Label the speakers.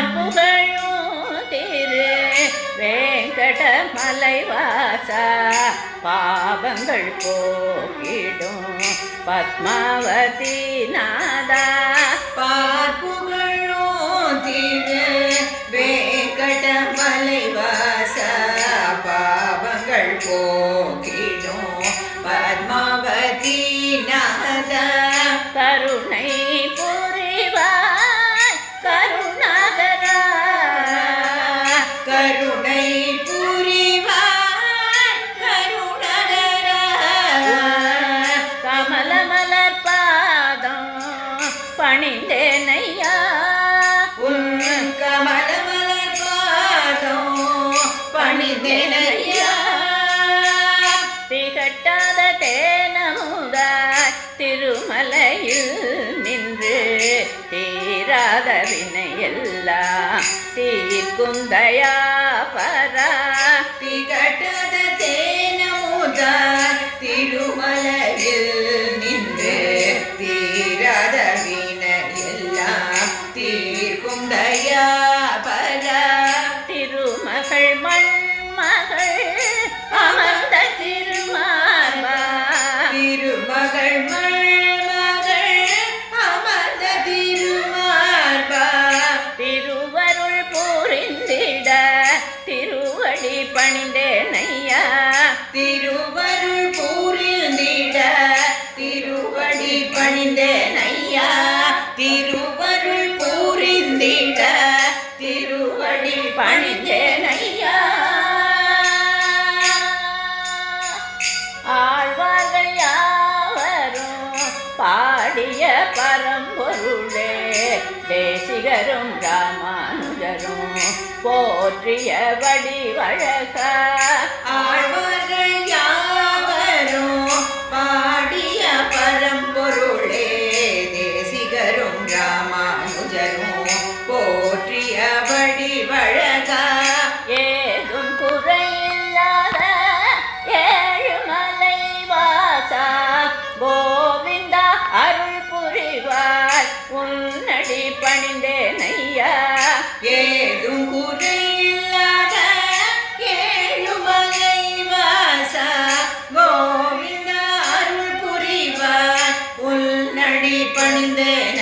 Speaker 1: பார்ப்புகழும் திரு வேங்கடமலைவாசா பாவங்கள் போக்கிடும். பத்மாவதி நாதா
Speaker 2: பார்ப்புகழும் திரு வேங்கடமலை வாச பாவங்கள் போக்கிடும். பத்மாவதி நாதா
Speaker 1: கருணை போ பணிந்தேனையா?
Speaker 2: உன் கமலமலர் பாதம் பணிந்தேனையா?
Speaker 1: திகட்டாத தேனமுதாய் திருமலையில் நின்று தீராத வினையெல்லாம் தீர்க்கும் தயா பரா
Speaker 2: தீர்க்கும் தயாபரா
Speaker 1: திருமகள் மண்மகள் அமர்ந்த திருமார்பா
Speaker 2: திருமகள் மகள் அமர்ந்த திருமார்பா
Speaker 1: திருவருள் புரிந்திட திருவடி பணிந்தேனையா.
Speaker 2: வீரரும் ராமானுஜரும் போற்றிய வடிவழக. அடி பணிந்தேன் ஐயா ஏதும் குறை இல்லாத
Speaker 1: ஏழும் வகை வாசா கோவிந்த அருள் புரிவார். உள் நடி
Speaker 2: பணிந்தேன்